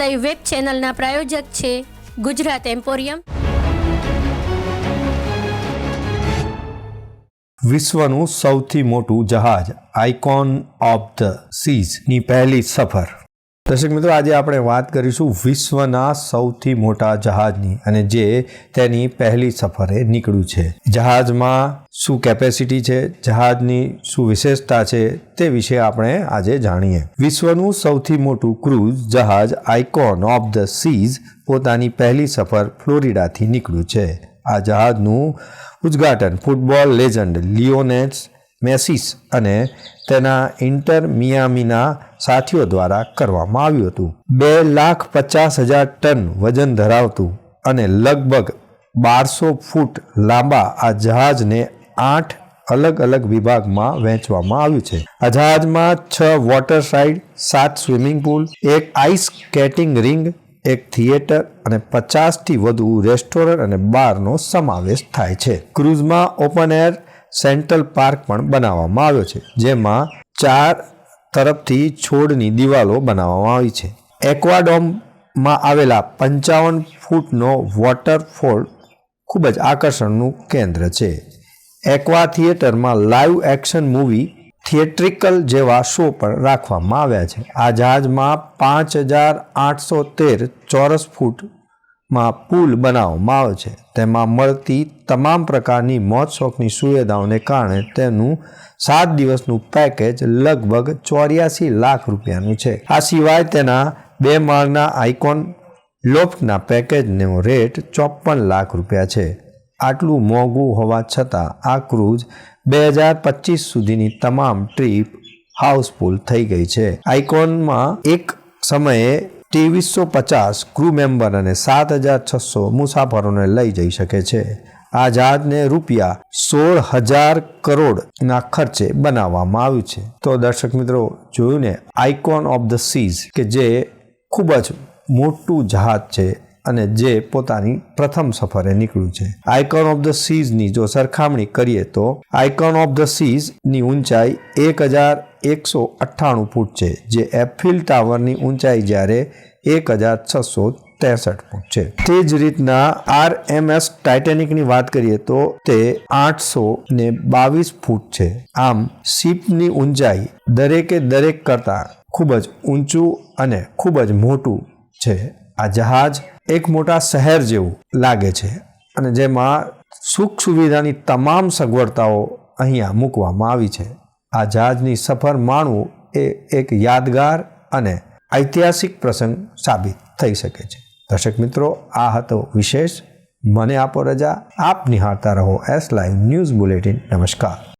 Live web ચેનલના પ્રાયોજક છે Gujarat emporium વિશ્વનું સૌથી મોટું જહાજ આઇકોન ઓફ ધ સીઝની પહેલી સફર. દર્શક મિત્રો, આજે આપણે વાત કરીશું વિશ્વના સૌથી મોટા જહાજની અને જે તેની પહેલી સફરે નીકળ્યું છે. જહાજમાં શું કેપેસિટી છે, જહાજની શું વિશેષતા છે તે વિશે આપણે આજે જાણીએ. વિશ્વનું સૌથી મોટું ક્રૂઝ જહાજ આઇકોન ઓફ ધ સીઝ પોતાની પહેલી સફર ફ્લોરિડાથી નીકળ્યું છે. આ જહાજનું ઉદ્ઘાટન ફૂટબોલ લેજન્ડ લિયોનેસ મેસિસ અને તેના ઇન્ટર મિયામીના સાથીઓ દ્વારા કરવામાં આવ્યું હતું. બે લાખ પચાસ હજાર ટન વજન ધરાવતું અને લગભગ બારસો ફૂટ લાંબા આ જહાજને આઠ અલગ અલગ વિભાગમાં વહેંચવામાં આવ્યું છે. આ જહાજમાં છ વોટર સાઇડ સાત સ્વિમિંગ પુલ, એક આઈસ સ્કેટિંગ રિંગ, એક થિયેટર અને પચાસથી વધુ રેસ્ટોરન્ટ અને બારનો સમાવેશ થાય છે. ક્રૂઝમાં ઓપન એર સેન્ટ્રલ પાર્ક પણ બનાવવામાં આવ્યો છે, જેમાં ચાર તરફથી છોડની દિવાલો બનાવવામાં આવી છે. એક્વાડોમમાં આવેલા પંચાવન ફૂટનો વોટરફોલ ખૂબ જ આકર્ષણનું કેન્દ્ર છે. એક્વા થિયેટરમાં લાઈવ એક્શન મૂવી થિયેટ્રિકલ જેવા શો પણ રાખવામાં આવ્યા છે. આ જહાજમાં પાંચ હજાર આઠસો તેર ચોરસ ફૂટમાં પુલ બનાવવામાં આવે છે. તેમાં મળતી તમામ પ્રકારની મોજ શોખની સુવિધાઓને કારણે તેનું સાત દિવસનું પેકેજ લગભગ ચોર્યાસી લાખ રૂપિયાનું છે. આ સિવાય તેના બે માળના આઇકોન લોફ્ટના પેકેજનો રેટ ચોપન લાખ રૂપિયા છે. આટલું મોંઘું હોવા છતાં આ ક્રૂઝ બે હજાર પચીસ સુધીની તમામ ટ્રીપ હાઉસફુલ થઈ ગઈ છે. આઇકોનમાં એક સમયે ત્રેવીસો પચાસ ક્રૂ મેમ્બર અને સાત હજાર છસો મુસાફરોને લઈ જઈ શકે છે. આ જહાજને રૂપિયા સોળ હજાર કરોડના ખર્ચે બનાવવામાં આવ્યું છે. તો દર્શક મિત્રો, જોયું ને? આઇકોન ઓફ ધ સીઝ કે જે ખૂબ જ મોટું જહાજ છે અને જે પોતાની પ્રથમ સફરે નીકળ્યું છે. આઇકોન ઓફ ધ સીઝની જો સરખામણી કરીએ તો આઇકોન ઓફ ધ સીઝની ઊંચાઈ એક હજાર એકસો અઠ્ઠાણું ફૂટ છે, જે એફિલ ટાવરની ઊંચાઈ જ્યારે એક હજાર છસો ત્રેસઠ ફૂટ છે. તે જ રીતના આર એમ એસ ટાઇટેનિકની વાત કરીએ તો તે આઠસો ને બાવીસ ફૂટ છે. આમ શિપની ઊંચાઈ દરેકે દરેક કરતાં ખૂબ જ ઊંચું અને ખૂબ જ મોટું છે. આ જહાજ એક મોટા શહેર જેવું લાગે છે અને જેમાં સુખ સુવિધાની તમામ સગવડતાઓ અહીંયા મૂકવામાં આવી છે. આ જહાજની સફર માણવું એ એક યાદગાર અને ઐતિહાસિક પ્રસંગ સાબિત થઈ શકે છે. દર્શક મિત્રો, આ હતો વિશેષ મને આપો રજા. આપ નિહાળતા રહો એસ લાઈવ ન્યૂઝ બુલેટિન નમસ્કાર.